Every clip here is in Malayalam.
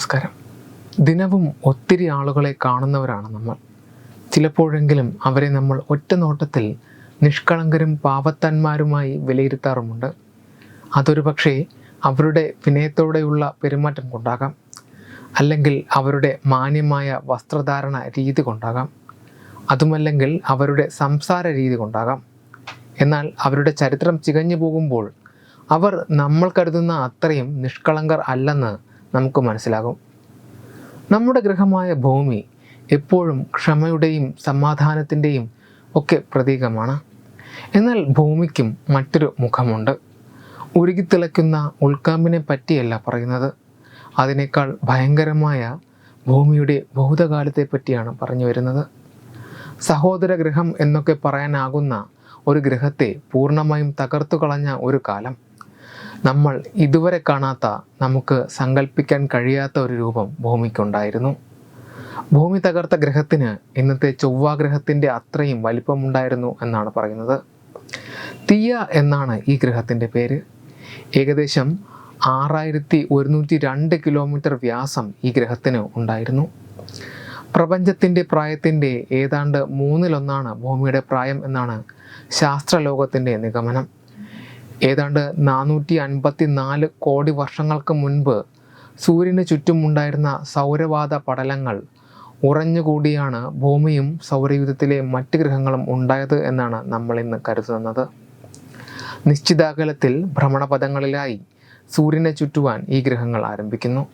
നമസ്കാരം. ദിനവും ഒത്തിരി ആളുകളെ കാണുന്നവരാണ് നമ്മൾ. ചിലപ്പോഴെങ്കിലും അവരെ നമ്മൾ ഒറ്റ നോട്ടത്തിൽ നിഷ്കളങ്കരും പാവത്തന്മാരുമായി വിലയിരുത്താറുമുണ്ട്. അതൊരു പക്ഷേ അവരുടെ വിനയത്തോടെയുള്ള പെരുമാറ്റം കൊണ്ടാകാം. അല്ലെങ്കിൽ അവരുടെ മാന്യമായ വസ്ത്രധാരണ രീതി കൊണ്ടാകാം. അതുമല്ലെങ്കിൽ അവരുടെ സംസാര രീതി കൊണ്ടാകാം. എന്നാൽ അവരുടെ ചരിത്രം ചികഞ്ഞു പോകുമ്പോൾ അവർ നമ്മൾ കരുതുന്ന അത്രയും നിഷ്കളങ്കർ അല്ലെന്ന് നമുക്ക് മനസ്സിലാകും. നമ്മുടെ ഗ്രഹമായ ഭൂമി എപ്പോഴും ക്ഷമയുടെയും സമാധാനത്തിന്റെയും ഒക്കെ പ്രതീകമാണ്. എന്നാൽ ഭൂമിക്കും മറ്റൊരു മുഖമുണ്ട്. ഉരുകിത്തിളയ്ക്കുന്ന ഉൾക്കാമ്പിനെ പറ്റിയല്ല പറയുന്നത്. അതിനേക്കാൾ ഭയങ്കരമായ ഭൂമിയുടെ ഭൂതകാലത്തെ പറ്റിയാണ് പറഞ്ഞു വരുന്നത്. സഹോദര ഗ്രഹം എന്നൊക്കെ പറയാനാകുന്ന ഒരു ഗ്രഹത്തെ പൂർണമായും തകർത്തു കളഞ്ഞ ഒരു കാലം. നമ്മൾ ഇതുവരെ കാണാത്ത നമുക്ക് സങ്കല്പിക്കാൻ കഴിയാത്ത ഒരു രൂപം ഭൂമിക്കുണ്ടായിരുന്നു. ഭൂമി തകർത്ത ഗ്രഹത്തിന് ഇന്നത്തെ ചൊവ്വാഗ്രഹത്തിന്റെ അത്രയും വലിപ്പമുണ്ടായിരുന്നു എന്നാണ് പറയുന്നത്. തീയ എന്നാണ് ഈ ഗ്രഹത്തിന്റെ പേര്. ഏകദേശം ആറായിരത്തി ഒരുന്നൂറ്റി രണ്ട് കിലോമീറ്റർ വ്യാസം ഈ ഗ്രഹത്തിന് ഉണ്ടായിരുന്നു. പ്രപഞ്ചത്തിന്റെ പ്രായത്തിന്റെ ഏതാണ്ട് മൂന്നിലൊന്നാണ് ഭൂമിയുടെ പ്രായം എന്നാണ് ശാസ്ത്രലോകത്തിന്റെ നിഗമനം. ഏതാണ്ട് നാനൂറ്റി അൻപത്തി നാല് കോടി വർഷങ്ങൾക്ക് മുൻപ് സൂര്യന് ചുറ്റുമുണ്ടായിരുന്ന സൗരവാത പടലങ്ങൾ ഉറഞ്ഞുകൂടിയാണ് ഭൂമിയും സൗരയുധത്തിലെ മറ്റ് ഗ്രഹങ്ങളും ഉണ്ടായത് എന്നാണ് നമ്മൾ ഇന്ന് കരുതുന്നത്. നിശ്ചിതാകലത്തിൽ ഭ്രമണപഥങ്ങളിലായി സൂര്യനെ ചുറ്റുവാൻ ഈ ഗ്രഹങ്ങൾ ആരംഭിക്കുന്നു.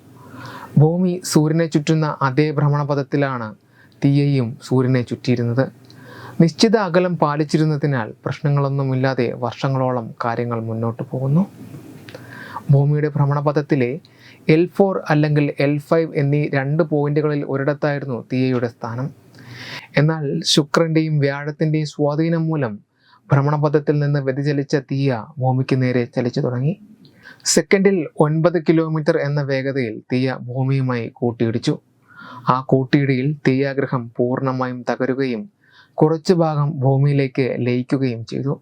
ഭൂമി സൂര്യനെ ചുറ്റുന്ന അതേ ഭ്രമണപഥത്തിലാണ് തീയയും സൂര്യനെ ചുറ്റിയിരുന്നത്. നിശ്ചിത അകലം പാലിച്ചിരുന്നതിനാൽ പ്രശ്നങ്ങളൊന്നുമില്ലാതെ വർഷങ്ങളോളം കാര്യങ്ങൾ മുന്നോട്ട് പോകുന്നു. ഭൂമിയുടെ ഭ്രമണപഥത്തിലെ എൽ ഫോർ അല്ലെങ്കിൽ എൽ ഫൈവ് എന്നീ രണ്ട് പോയിന്റുകളിൽ ഒരിടത്തായിരുന്നു തീയയുടെ സ്ഥാനം. എന്നാൽ ശുക്രന്റെയും വ്യാഴത്തിന്റെയും സ്വാധീനം മൂലം ഭ്രമണപഥത്തിൽ നിന്ന് വ്യതിചലിച്ച തീയ ഭൂമിക്ക് നേരെ ചലിച്ചു തുടങ്ങി. സെക്കൻഡിൽ ഒൻപത് കിലോമീറ്റർ എന്ന വേഗതയിൽ തീയ ഭൂമിയുമായി കൂട്ടിയിടിച്ചു. ആ കൂട്ടിയിടിയിൽ തീയാഗ്രഹം പൂർണമായും തകരുകയും കുറച്ചു ഭാഗം ഭൂമിയിലേക്ക് ലയിക്കുകയും ചെയ്തു.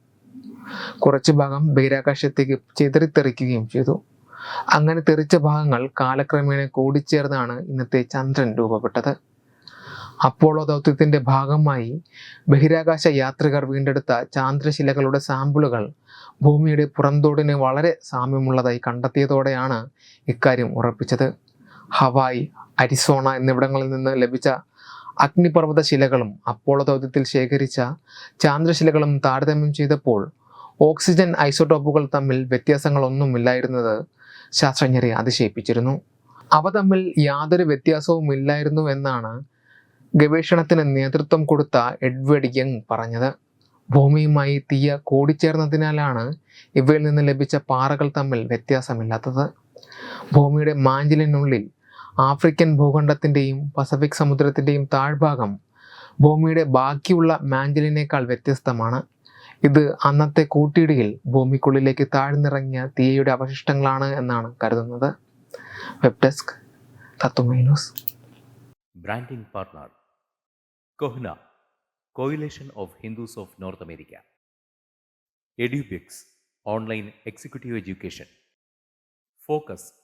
കുറച്ച് ഭാഗം ബഹിരാകാശത്തേക്ക് ചിതറിത്തെറിക്കുകയും ചെയ്തു. അങ്ങനെ തെറിച്ച ഭാഗങ്ങൾ കാലക്രമേണ കൂടിച്ചേർന്നാണ് ഇന്നത്തെ ചന്ദ്രൻ രൂപപ്പെട്ടത്. അപ്പോളോ ദൗത്യത്തിന്റെ ഭാഗമായി ബഹിരാകാശ യാത്രികർ വീണ്ടെടുത്ത ചാന്ദ്രശിലകളുടെ സാമ്പിളുകൾ ഭൂമിയുടെ പുറന്തോടിന് വളരെ സാമ്യമുള്ളതായി കണ്ടെത്തിയതോടെയാണ് ഇക്കാര്യം ഉറപ്പിച്ചത്. ഹവായ് അരിസോണ എന്നിവിടങ്ങളിൽ നിന്ന് ലഭിച്ച അഗ്നിപർവത ശിലകളും അപ്പോളോ ദൗത്യത്തിൽ ശേഖരിച്ച ചാന്ദ്രശിലകളും താരതമ്യം ചെയ്തപ്പോൾ ഓക്സിജൻ ഐസോടോപ്പുകൾ തമ്മിൽ വ്യത്യാസങ്ങളൊന്നുമില്ലായിരുന്നത് ശാസ്ത്രജ്ഞരെ അതിശയിപ്പിച്ചിരുന്നു. അവ തമ്മിൽ യാതൊരു വ്യത്യാസവും ഇല്ലായിരുന്നു എന്നാണ് ഗവേഷണത്തിന് നേതൃത്വം കൊടുത്ത എഡ്വേർഡ് യങ് പറഞ്ഞത്. ഭൂമിയുമായി തീയ കൂടിച്ചേർന്നതിനാലാണ് ഇവയിൽ നിന്ന് ലഭിച്ച പാറകൾ തമ്മിൽ വ്യത്യാസമില്ലാത്തത്. ഭൂമിയുടെ മാഞ്ചിലിനുള്ളിൽ ആഫ്രിക്കൻ ഭൂഖണ്ഡത്തിന്റെയും പസഫിക് സമുദ്രത്തിന്റെയും താഴ്ഭാഗം ഭൂമിയുടെ ബാക്കിയുള്ള മാഞ്ചലിനേക്കാൾ വ്യത്യസ്തമാണ്. ഇത് അന്നത്തെ കൂട്ടിയിടിയിൽ ഭൂമിക്കുള്ളിലേക്ക് താഴ്ന്നിറങ്ങിയ തീയയുടെ അവശിഷ്ടങ്ങളാണ് എന്നാണ് കരുതുന്നത്. Web desk തത്വമൈനൂസ് branding partner CoHNA coalition of Hindus of North America Edubix online executive education Kohna,